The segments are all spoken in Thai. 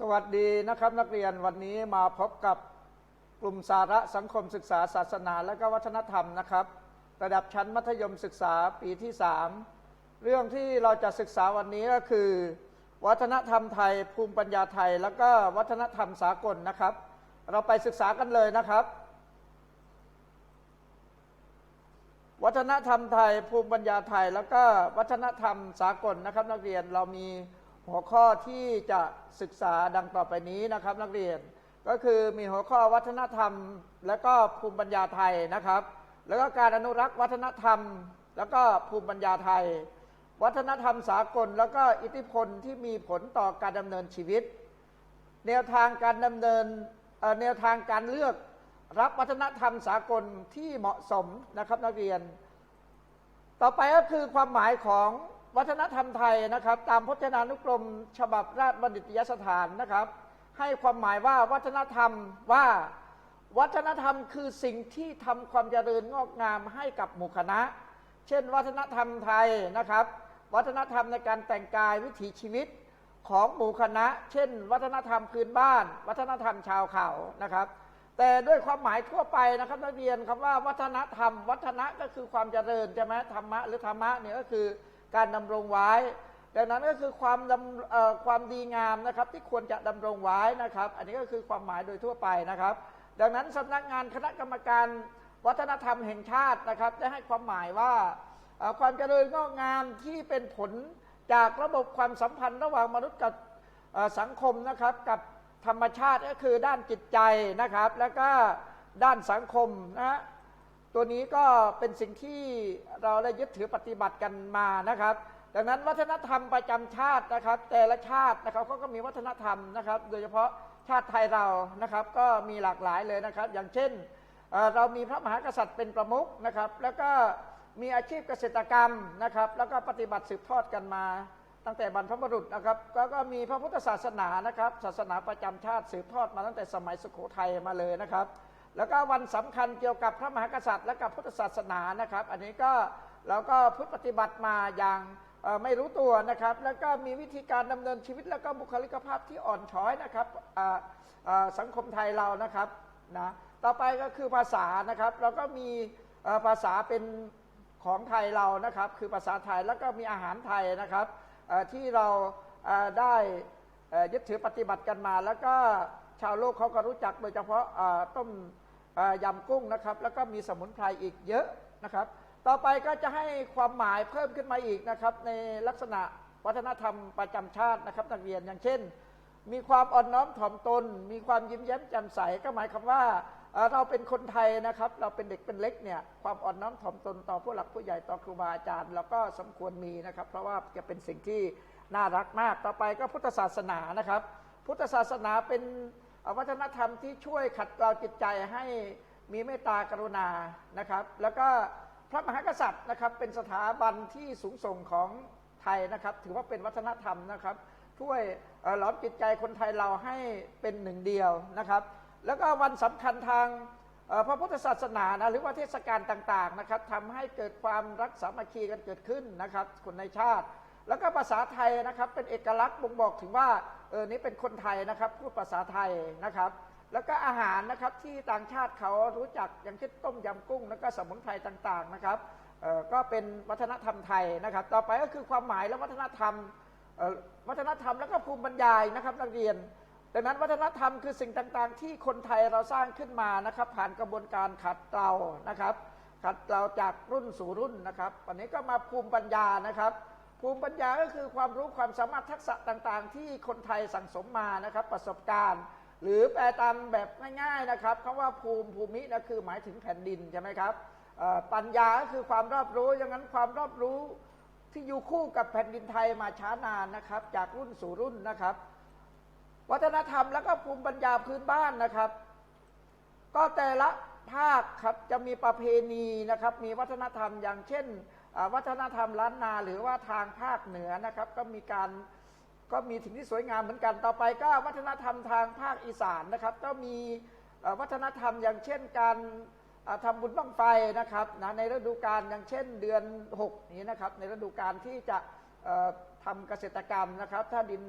สวัสดีนะครับนักเรียนวันนี้มาพบกับกลุ่มสาระสังคมศึกษาศาสนาและก็วัฒนธรรมนะครับ ระดับชั้นมัธยมศึกษาปีที่ 3 เรื่องที่เราจะศึกษาวันนี้ก็คือ วัฒนธรรมไทย ภูมิปัญญาไทย แล้วก็วัฒนธรรมสากลนะครับ เราไปศึกษากันเลยนะครับ วัฒนธรรมไทย ภูมิปัญญาไทย แล้วก็วัฒนธรรมสากลนะครับ นักเรียนเรามี หัวข้อที่จะศึกษาดังต่อไปนี้นะครับนักเรียนก็คือมีหัวข้อวัฒนธรรม และก็ภูมิปัญญาไทยนะครับ แล้วก็การอนุรักษ์วัฒนธรรม แล้วก็ภูมิปัญญาไทย วัฒนธรรมสากล แล้วก็อิทธิพลที่มีผลต่อการดำเนินชีวิต แนวทางการดำเนินแนวทางการเลือกรับวัฒนธรรมสากลที่เหมาะสมนะครับนักเรียน ต่อไปก็คือความหมายของ วัฒนธรรมไทยนะครับ ตามพจนานุกรม ฉบับราชบัณฑิตยสถานนะครับ ให้ความหมายว่าวัฒนธรรมว่า วัฒนธรรมคือสิ่งที่ทำความเจริญงอกงามให้กับหมู่คณะ เช่น วัฒนธรรมไทยนะครับ วัฒนธรรมในการแต่งกายวิถีชีวิตของหมู่คณะ เช่น วัฒนธรรมพื้นบ้าน วัฒนธรรมชาวเขานะครับ แต่ด้วยความหมายทั่วไปนะครับนักเรียนคำว่าวัฒนธรรม วัฒนะก็คือความเจริญใช่ไหมธรรมะหรือธรรมะเนี่ยก็คือ การดำรงไว้ ดังนั้นก็คือความดำความดีงามนะครับที่ควรจะดำรงไว้นะครับ อันนี้ก็คือความหมายโดยทั่วไปนะครับ ดังนั้นสำนักงานคณะกรรมการวัฒนธรรมแห่งชาตินะครับ ได้ให้ความหมายว่าความเจริญงอกงามที่เป็นผลจากระบบความสัมพันธ์ระหว่างมนุษย์กับสังคมนะครับกับธรรมชาติก็คือด้านจิตใจนะครับ แล้วก็ด้านสังคมนะฮะ ตัวนี้ก็เป็นสิ่งที่เราได้ยึดถือปฏิบัติกันมานะครับ ดังนั้นวัฒนธรรมประจำชาตินะครับ แต่ละชาตินะครับเขาก็มีวัฒนธรรมนะครับ โดยเฉพาะชาติไทยเรานะครับ ก็มีหลากหลายเลยนะครับ อย่างเช่นเเรามีพระมหากษัตริย์เป็นประมุขนะครับ แล้วก็มีอาชีพเกษตรกรรมนะครับ แล้วก็ปฏิบัติสืบทอดกันมา ตั้งแต่บรรพบุรุษนะครับกก็มีพระพุทธศาสนานะครับ ศาสนาประจำชาติสืบทอดมาตั้งแต่สมัยสุโขทัยมาเลยนะครับ แล้วก็วันสำคัญเกี่ยวกับพระมหากษัตริย์ และกับพุทธศาสนานะครับ อันนี้ก็เราก็พุทธปฏิบัติมาอย่างไม่รู้ตัวนะครับ แล้วก็มีวิธีการดำเนินชีวิต แล้วก็บุคลิกภาพที่อ่อนช้อยนะครับสังคมไทยเรานะครับนะต่อไปก็คือภาษานะครับเราก็มีภาษาเป็นของไทยเรานะครับ คือภาษาไทยแล้วก็มีอาหารไทยนะครับที่เราได้ยึดถือปฏิบัติกันมา แล้วก็ชาวโลกเขาก็รู้จักโดยเฉพาะต้ม ยำกุ้งนะครับ แล้วก็มีสมุนไพรอีกเยอะนะครับ ต่อไปก็จะให้ความหมายเพิ่มขึ้นมาอีกนะครับ ในลักษณะวัฒนธรรมประจำชาตินะครับนักเรียนอย่างเช่น มีความอ่อนน้อมถ่อมตน มีความยิ้มแย้มแจ่มใสก็หมายความว่าเราเป็นคนไทยนะครับ เราเป็นเด็กเป็นเล็กเนี่ยความอ่อนน้อมถ่อมตนต่อผู้หลักผู้ใหญ่ต่อครูบาอาจารย์เราก็สมควรมีนะครับ เพราะว่าจะเป็นสิ่งที่น่ารักมากต่อไปก็พุทธศาสนานะครับ พุทธศาสนาเป็น วัฒนธรรมที่ช่วยขัดเกลาจิตใจให้มีเมตตากรุณานะครับ แล้วก็พระมหากษัตริย์นะครับเป็นสถาบันที่สูงส่งของไทยนะครับ ถือว่าเป็นวัฒนธรรมนะครับ ช่วยเอ่อหลอมจิตใจคนไทยเราให้เป็นหนึ่งเดียวนะครับ แล้วก็วันสำคัญทางพระพุทธศาสนานะหรือว่าเทศกาลต่างๆนะครับทำให้เกิดความรักสามัคคีกันเกิดขึ้นนะครับ คนในชาติ แล้วก็ภาษาไทยนะครับเป็นเอกลักษณ์บ่งบอกถึงว่า ออนี่เป็นคนไทยนะครับ พูดภาษาไทยนะครับ แล้วก็อาหารนะครับที่ต่างชาติเขารู้จักอย่างเช่นต้มยำกุ้ง แล้วก็สมุนไพรต่างๆนะครับเออก็เป็นวัฒนธรรมไทยนะครับ ต่อไปก็คือความหมายและวัฒนธรรมเออวัฒนธรรมแล้วก็ภูมิปัญญานะครับนักเรียน ดังนั้นวัฒนธรรมคือสิ่งต่างๆ ที่คนไทยเราสร้างขึ้นมานะครับ ผ่านกระบวนการขัดเกลานะครับ ขัดเกลาจากรุ่นสู่รุ่นนะครับวันนี้ก็มาภูมิปัญญานะครับ ภูมิปัญญาก็คือความรู้ความสามารถทักษะต่างๆ ที่คนไทยสั่งสมมานะครับประสบการณ์ หรือแปลตามแบบง่ายๆนะครับคำว่าภูมิภูมินะคือหมายถึงแผ่นดินใช่ไหมครับปัญญาก็คือความรอบรู้ย่างนั้นความรอบรู้ที่อยู่คู่กับแผ่นดินไทยมาช้านานนะครับ จากรุ่นสู่รุ่นนะครับ วัฒนธรรมแล้วก็ภูมิปัญญาพื้นบ้านนะครับ ก็แต่ละภาคครับจะมีประเพณีนะครับ มีวัฒนธรรมอย่างเช่น วัฒนธรรมล้านนาหรือว่าทางภาคเหนือนะครับ ก็มีการก็มีสิ่งที่สวยงามเหมือนกันต่อไปก็วัฒนธรรมทางภาคอีสานนะครับ ก็มีวัฒนธรรมอย่างเช่นการอ่าทำบุญบั้งไฟนะครับนะในฤดูกาลอย่างเช่นเดือน 6 นี้นะครับ ในฤดูกาลที่จะเอ่อทำเกษตรกรรมนะครับ ถ้าดิน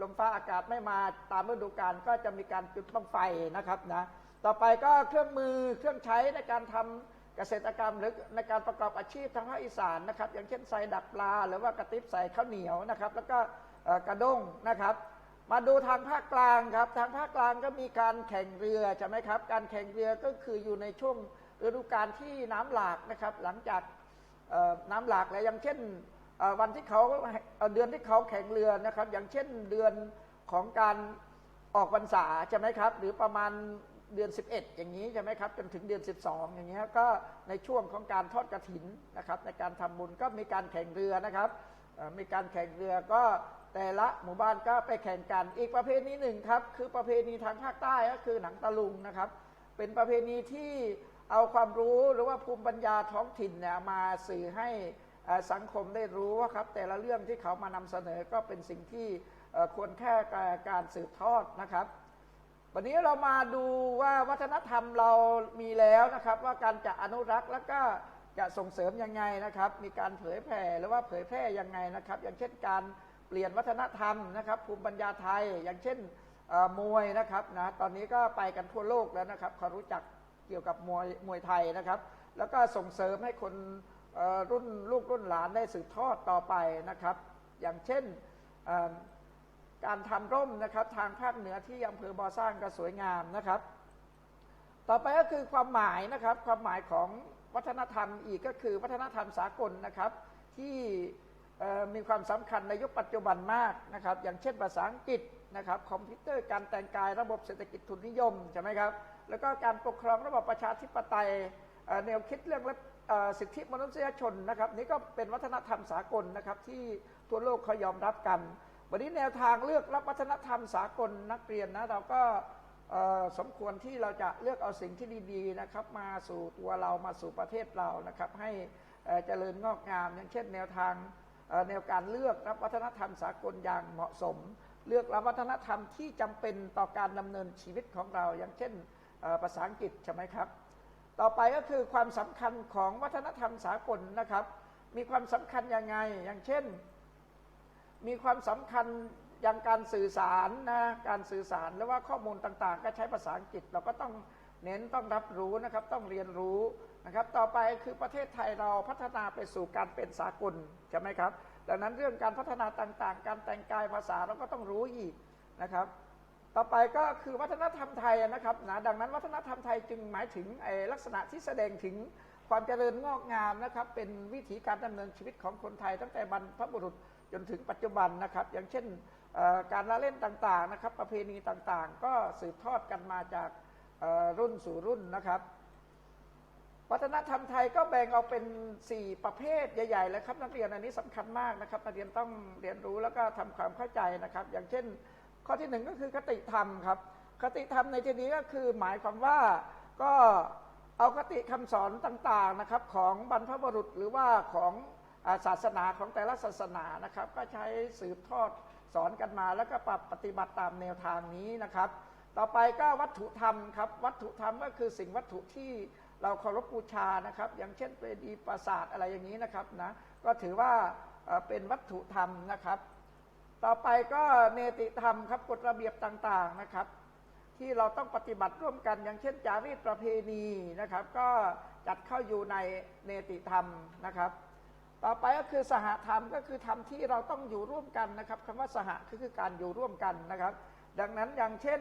ลมฟ้าอากาศไม่มาตามฤดูกาลก็จะมีการจุดบั้งไฟนะครับนะต่อไปก็เครื่องมือเครื่องใช้ในการทำ เกษตรกรรมหรือในการประกอบอาชีพทางภาคอีสานนะครับ อย่างเช่นใส่ดักปลา หรือว่ากระติบใส่ข้าวเหนียวนะครับ แล้วก็กระด้งนะครับ มาดูทางภาคกลางครับ ทางภาคกลางก็มีการแข่งเรือใช่ไหมครับ การแข่งเรือก็คืออยู่ในช่วงฤดูกาลที่น้ำหลากนะครับ หลังจากน้ำหลากแล้วอย่างเช่นวันที่เขาเดือนที่เขาแข่งเรือนะครับ อย่างเช่นเดือนของการออกพรรษาใช่ไหมครับ หรือประมาณ เดือน 11 อย่างนี้ใช่ไหมครับจนถึงเดือน 12 อย่างเงี้ยก็ในช่วงของการทอดกระถินนะครับ ในการทำบุญก็มีการแข่งเรือนะครับมีการแข่งเรือก็แต่ละหมู่บ้านก็ไปแข่งกันอีกประเพณีหนึ่งครับ คือประเพณีทางภาคใต้ก็คือหนังตะลุงนะครับ เป็นประเพณีที่เอาความรู้หรือว่าภูมิปัญญาท้องถิ่นเนี่ยมาสื่อให้สังคมได้รู้ว่าครับ แต่ละเรื่องที่เขามานำเสนอก็เป็นสิ่งที่ควรแค่การสืบทอดนะครับ วันนี้เรามาดูว่าวัฒนธรรมเรามีแล้วนะครับ ว่าการจะอนุรักษ์แล้วก็จะส่งเสริมยังไงนะครับ มีการเผยแผ่หรือว่าเผยแพร่ยังไงนะครับ อย่างเช่นการเปลี่ยนวัฒนธรรมนะครับ ภูมิปัญญาไทย อย่างเช่นมวยนะครับนะตอนนี้ก็ไปกันทั่วโลกแล้วนะครับเขารู้จักเกี่ยวกับมวยมวยไทยนะครับ แล้วก็ส่งเสริมให้คนรุ่นลูกรุ่นหลานได้สืบทอดต่อไปนะครับ อย่างเช่น การทำร่มนะครับทางภาคเหนือที่อำเภอบ่อสร้างก็สวยงามนะครับ ต่อไปก็คือความหมายนะครับความหมายของวัฒนธรรมอีกก็คือวัฒนธรรมสากลนะครับ ที่มีความสำคัญในยุคปัจจุบันมากนะครับ อย่างเช่นภาษาอังกฤษนะครับคอมพิวเตอร์การแต่งกายระบบเศรษฐกิจทุนนิยมใช่ไหมครับแล้วก็การปกครองระบบประชาธิปไตยแนวคิดเรื่องสิทธิมนุษยชนนะครับ นี่ก็เป็นวัฒนธรรมสากลนะครับที่ทั่วโลกเขายอมรับกัน วันนี้แนวทางเลือกรับวัฒนธรรมสากลนักเรียนนะเราก็สมควรที่เราจะเลือกเอาสิ่งที่ดีๆนะครับ มาสู่ตัวเรามาสู่ประเทศเรานะครับ ให้เจริญงอกงาม อย่างเช่นแนวทางแนวการเลือกรับวัฒนธรรมสากลอย่างเหมาะสม เลือกรับวัฒนธรรมที่จำเป็นต่อการดำเนินชีวิตของเรา อย่างเช่นภาษาอังกฤษใช่ไหมครับ ต่อไปก็คือความสำคัญของวัฒนธรรมสากลนะครับ มีความสำคัญยังไงอย่างเช่น มีความสำคัญอย่างการสื่อสารนะการสื่อสารหรือว่าข้อมูลต่างๆ ก็ใช้ภาษาอังกฤษเราก็ต้องเน้นต้องรับรู้นะครับต้องเรียนรู้นะครับ ต่อไปคือประเทศไทยเราพัฒนาไปสู่การเป็นสากลใช่ไหมครับ ดังนั้นเรื่องการพัฒนาต่างๆ การแต่งกายภาษาเราก็ต้องรู้อีกนะครับ ต่อไปก็คือวัฒนธรรมไทยนะครับนะดังนั้นวัฒนธรรมไทยจึงหมายถึงลักษณะที่แสดงถึงความเจริญงอกงามนะครับ เป็นวิถีการดำเนินชีวิตของคนไทยตั้งแต่บรรพบุรุษ จนถึงปัจจุบันนะครับ อย่างเช่นการละเล่นต่างๆนะครับ ประเพณีต่างๆ ก็สืบทอดกันมาจากรุ่นสู่รุ่นนะครับ วัฒนธรรมไทยก็แบ่งออกเป็น 4 ประเภทใหญ่ๆเลยครับนักเรียนอันนี้สำคัญมากนะครับนักเรียนต้องเรียนรู้แล้วก็ทำความเข้าใจนะครับ อย่างเช่น ข้อที่หนึ่งก็คือคติธรรมครับคติธรรมในที่นี้ก็คือหมายความว่าก็เอาคติคำสอนต่างๆนะครับของบรรพบุรุษหรือว่าของ ศาสนาของแต่ละศาสนานะครับก็ใช้สืบทอดสอนกันมา แล้วก็ปรับปฏิบัติตามแนวทางนี้นะครับ ต่อไปก็วัตถุธรรมครับวัตถุธรรมก็คือสิ่งวัตถุที่เราเคารพบูชานะครับ อย่างเช่นเปดีปราสาทอะไรอย่างนี้นะครับนะก็ถือว่าเป็นวัตถุธรรมนะครับ ต่อไปก็เนติธรรมครับกฎระเบียบต่างๆนะครับ ที่เราต้องปฏิบัติร่วมกัน อย่างเช่น จารีตประเพณีนะครับ ก็จัดเข้าอยู่ในเนติธรรมนะครับ ต่อไปก็คือสหธรรมก็คือธรรมที่เราต้องอยู่ร่วมกันนะครับคำว่าสหก็คือการอยู่ร่วมกันนะครับ ดังนั้นอย่างเช่น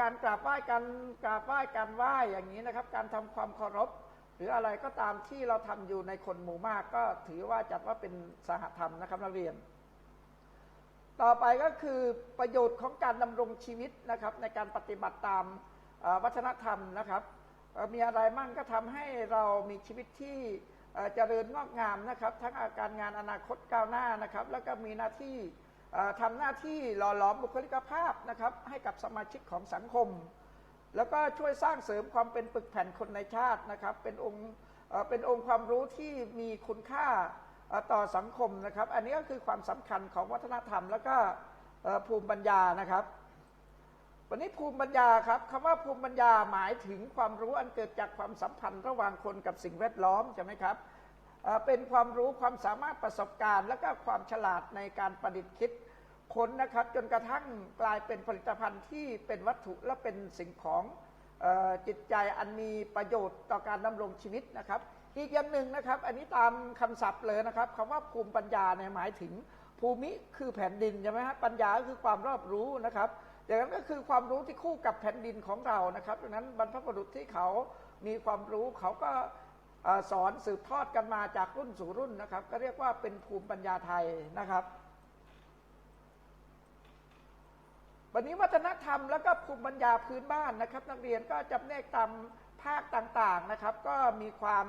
การกราบไหว้กันกราบไหว้การไหว้อย่างนี้นะครับ การทำความเคารพ หรืออะไรก็ตามที่เราทำอยู่ในคนหมู่มาก ก็ถือว่าจัดว่าเป็นสหธรรมนะครับนักเรียน ต่อไปก็คือประโยชน์ของการดำรงชีวิตนะครับ ในการปฏิบัติตามวัฒนธรรมนะครับ มีอะไรมั่งก็ทำให้เรามีชีวิตที่ เจริญงอกงามนะครับ ทั้งอาการงานอนาคตก้าวหน้านะครับ แล้วก็มีหน้าที่เอ่อทำหน้าที่หล่อหลอมบุคลิกภาพนะครับ ให้กับสมาชิกของสังคม แล้วก็ช่วยสร้างเสริมความเป็นปึกแผ่นคนในชาตินะครับ เป็นองค์เป็นองค์ความรู้ที่มีคุณค่าต่อสังคมนะครับ อันนี้ก็คือความสำคัญของวัฒนธรรม แล้วก็ภูมิปัญญานะครับ วันนี้ภูมิปัญญาครับคำว่าภูมิปัญญาหมายถึงความรู้อันเกิดจากความสัมพันธ์ระหว่างคนกับสิ่งแวดล้อมใช่ไหมครับเป็นความรู้ความสามารถประสบการณ์ และก็ความฉลาดในการประดิษฐ์คิดค้นนะครับ จนกระทั่งกลายเป็นผลิตภัณฑ์ที่เป็นวัตถุและเป็นสิ่งของจิตใจอันมีประโยชน์ต่อการดำรงชีวิตนะครับ อีกอย่างหนึ่งนะครับ อันนี้ตามคำศัพท์เลยนะครับคำว่าภูมิปัญญาเนี่ยหมายถึงภูมิคือแผ่นดินใช่ไหมฮะปัญญาคือความรอบรู้นะครับ อย่างนั้นก็คือความรู้ที่คู่กับแผ่นดินของเรานะครับดังนั้นบรรพบุรุษที่เขามีความรู้เขาก็สอนสืบทอดกันมาจากรุ่นสู่รุ่นนะครับ ก็เรียกว่าเป็นภูมิปัญญาไทยนะครับ วันนี้วัฒนธรรมแล้วก็ภูมิปัญญาพื้นบ้านนะครับ นักเรียนก็จำแนกตามภาคต่างๆนะครับ ก็มีความ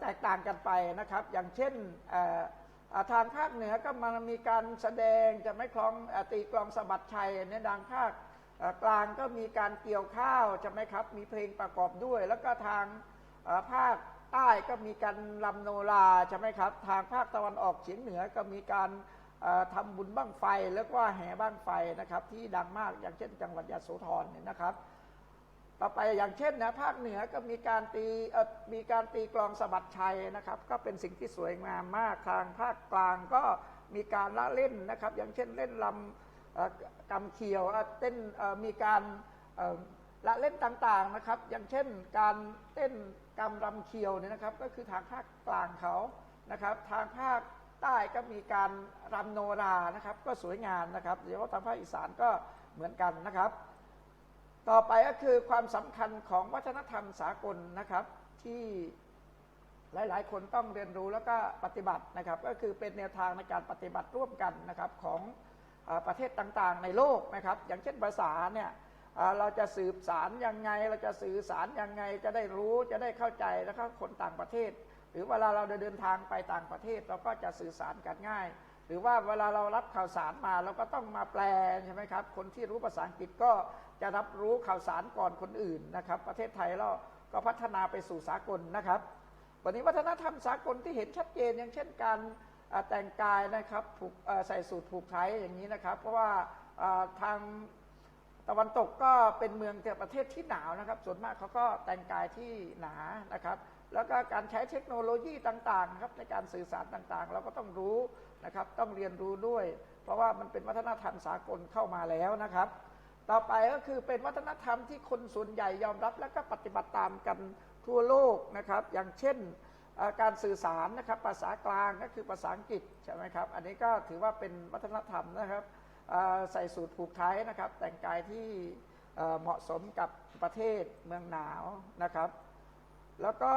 แตกต่างกันไปนะครับ อย่างเช่น ทางภาคเหนือก็มันมีการแสดงจะไม่คล้องอตีกลองสะบัดชัยในดังภาคกลางก็มีการเกี่ยวข้าวใช่ไหมครับ มีเพลงประกอบด้วย แล้วก็ทางภาคใต้ก็มีการลำโนราใช่ไหมครับ ทางภาคตะวันออกเฉียงเหนือก็มีการเอ่อทำบุญบ้างไฟแล้วก็แห่บ้างไฟนะครับ ที่ดังมากอย่างเช่นจังหวัดยะโสธรเนี่ยนะครับ ต่อไปอย่างเช่นนะภาคเหนือก็มีการตีมีการตีกลองสะบัดชัยนะครับ ก็เป็นสิ่งที่สวยงามมากทางภาคกลางก็มีการละเล่นนะครับ อย่างเช่นเล่นลำกำเขียวเต้นมีการละเล่นต่างๆนะครับ อย่างเช่นการเต้นกำรำเขียวเนี่ยนะครับก็คือทางภาคกลางเขานะครับ ทางภาคใต้ก็มีการรำโนรานะครับ ก็สวยงามนะครับเดี๋ยวทางภาคอีสานก็เหมือนกันนะครับ ต่อไปก็คือความสำคัญของวัฒนธรรมสากลนะครับ ที่หลาย ๆ คนต้องเรียนรู้แล้วก็ปฏิบัตินะครับ ก็คือเป็นแนวทางในการปฏิบัติร่วมกันนะครับของอประเทศต่างๆ ในโลกนะครับ อย่างเช่นภาษาเนี่ยเอ่อเราจะสืบสารยังไง เราจะสื่อสารยังไง จะได้รู้จะได้เข้าใจแล้วก็คนต่างประเทศ หรือเวลาเราเดินทางไปต่างประเทศ เราก็จะสื่อสารกันง่าย หรือว่าเวลาเรารับข่าวสารมาเราก็ต้องมาแปลใช่ไหมครับ คนที่รู้ภาษาอังกฤษก็จะรับรู้ข่าวสารก่อนคนอื่นนะครับ ประเทศไทยเราก็พัฒนาไปสู่สากลนะครับ วันนี้วัฒนธรรมสากลที่เห็นชัดเจนอย่างเช่นการแต่งกายนะครับผูกใส่สูทผูกไทยอย่างนี้นะครับ เพราะว่าอ่าทางตะวันตกก็เป็นเมืองแต่ประเทศที่หนาวนะครับ ส่วนมากเขาก็แต่งกายที่หนานะครับ แล้วก็การใช้เทคโนโลยีต่างๆนะครับในการสื่อสารต่างๆ เราก็ต้องรู้นะครับต้องเรียนรู้ด้วย เพราะว่ามันเป็นวัฒนธรรมสากลเข้ามาแล้วนะครับ ต่อไปก็คือเป็นวัฒนธรรมที่คนส่วนใหญ่ยอมรับและก็ปฏิบัติตามกันทั่วโลกนะครับ อย่างเช่นการสื่อสารนะครับภาษากลางก็คือภาษาอังกฤษใช่ไหมครับ อันนี้ก็ถือว่าเป็นวัฒนธรรมนะครับใส่สูทผูกไทยนะครับ แต่งกายที่เหมาะสมกับประเทศเมืองหนาวนะครับ แล้วก็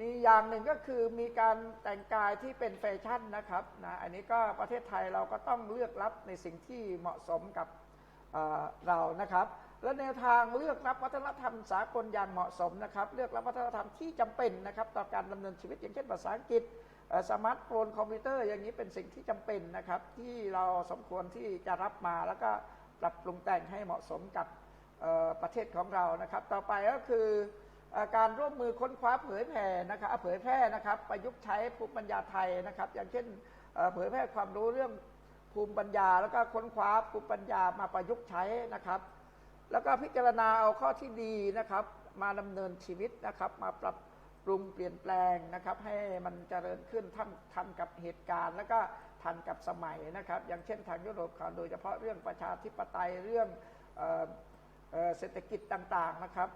มีอย่างหนึ่งก็คือมีการแต่งกายที่เป็นแฟชั่นนะครับนะอันนี้ก็ประเทศไทยเราก็ต้องเลือกรับในสิ่งที่เหมาะสมกับเเรานะครับ และแนวทางเลือกรับวัฒนธรรมสากลอย่างเหมาะสมนะครับ เลือกรับวัฒนธรรมที่จำเป็นนะครับต่อการดำเนินชีวิตอย่างเช่นภาษาอังกฤษสมาร์ทโฟนคอมพิวเตอร์อย่างนี้เป็นสิ่งที่จำเป็นนะครับ ที่เราสมควรที่จะรับมาแล้วก็ปรับปรุงแต่งให้เหมาะสมกับประเทศของเรานะครับ ต่อไปก็คือ การร่วมมือค้นคว้าเผยแผ่นะครับเผยแพร่นะครับประยุกต์ใช้ภูมิปัญญาไทยนะครับ อย่างเช่นเผยแพร่ความรู้เรื่องภูมิปัญญา แล้วก็ค้นคว้าภูมิปัญญามาประยุกต์ใช้นะครับ แล้วก็พิจารณาเอาข้อที่ดีนะครับ มาดำเนินชีวิตนะครับ มาปรับปรุงเปลี่ยนแปลงนะครับ ให้มันเจริญขึ้นทันทันกับเหตุการณ์ แล้วก็ทันกับสมัยนะครับ อย่างเช่นทางยุโรปเขาโดยเฉพาะเรื่องประชาธิปไตยเรื่องเศรษฐกิจต่างๆนะครับ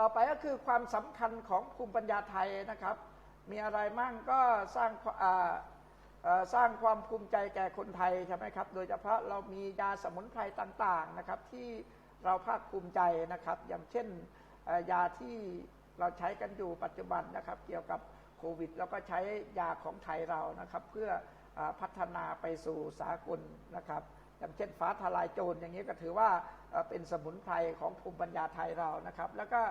ต่อไปก็คือความสำคัญของภูมิปัญญาไทยนะครับ มีอะไรมั่งก็สร้างสร้างความภูมิใจแก่คนไทยใช่ไหมครับ โดยเฉพาะเรามียาสมุนไพรต่างๆนะครับ ที่เราภาคภูมิใจนะครับ อย่างเช่นยาที่เราใช้กันอยู่ปัจจุบันนะครับ เกี่ยวกับโควิดแล้วก็ใช้ยาของไทยเรานะครับ เพื่ออพัฒนาไปสู่สากลนะครับ อย่างเช่นฟ้าทลายโจรอย่างนี้ก็ถือว่าเป็นสมุนไพรของภูมิปัญญาไทยเรานะครับ แล้วก็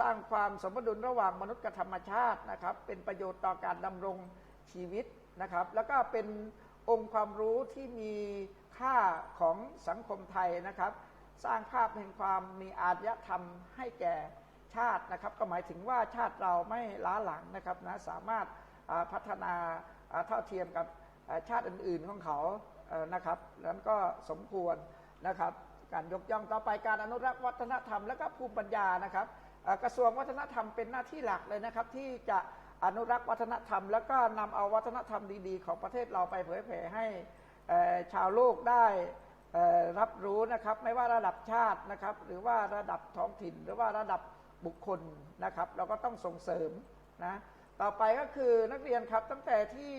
สร้างความสมดุลระหว่างมนุษย์กับธรรมชาตินะครับ เป็นประโยชน์ต่อการดำรงชีวิตนะครับ แล้วก็เป็นองค์ความรู้ที่มีค่าของสังคมไทยนะครับ สร้างภาพแห่งความมีอารยธรรมให้แก่ชาตินะครับ ก็หมายถึงว่าชาติเราไม่ล้าหลังนะครับนะสามารถพัฒนาเท่าเทียมกับชาติอื่น ๆของเขา นะครับนั้นก็สมควรนะครับ การยกย่องต่อไปการอนุรักษ์วัฒนธรรมและก็ภูมิปัญญานะครับกระทรวงวัฒนธรรมเป็นหน้าที่หลักเลยนะครับ ที่จะอนุรักษ์วัฒนธรรม แล้วก็นำเอาวัฒนธรรมดีๆ ของประเทศเราไปเผยแผ่ให้ชาวโลกได้รับรู้นะครับไม่ว่าระดับชาตินะครับ หรือว่าระดับท้องถิ่น หรือว่าระดับบุคคลนะครับ เราก็ต้องส่งเสริมนะต่อไปก็คือนักเรียนครับตั้งแต่ที่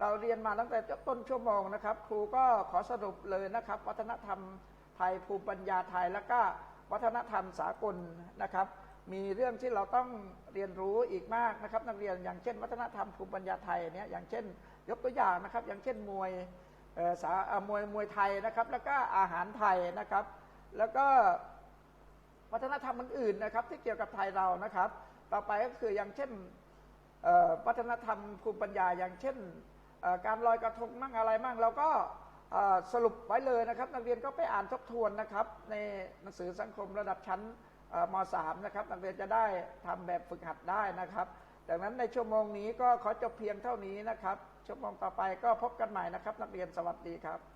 เราเรียนมาตั้งแต่ต้นชั่วโมงนะครับ ครูก็ขอสรุปเลยนะครับ วัฒนธรรมไทยภูมิปัญญาไทยแล้วก็วัฒนธรรมสากลนะครับ มีเรื่องที่เราต้องเรียนรู้อีกมากนะครับ นักเรียนอย่างเช่น วัฒนธรรมภูมิปัญญาไทยเนี่ยอย่างเช่น ยกตัวอย่างนะครับ อย่างเช่นมวยเอ่อสาเอ่อมวยมวยไทยนะครับ แล้วก็อาหารไทยนะครับ แล้วก็วัฒนธรรมอื่นๆนะครับ ที่เกี่ยวกับไทยเรานะครับ ต่อไปก็คืออย่างเช่นเอ่อวัฒนธรรมภูมิปัญญาอย่างเช่น การลอยกระทงมั่งอะไรมั่งเราก็สรุปไว้เลยนะครับ นักเรียนก็ไปอ่านทบทวนนะครับ ในหนังสือสังคมระดับชั้นม .3 นะครับนักเรียนจะได้ทำแบบฝึกหัดได้นะครับดังนั้นในชั่วโมงนี้ก็ขอจบเพียงเท่านี้นะครับ ชั่วโมงต่อไปก็พบกันใหม่นะครับ นักเรียนสวัสดีครับ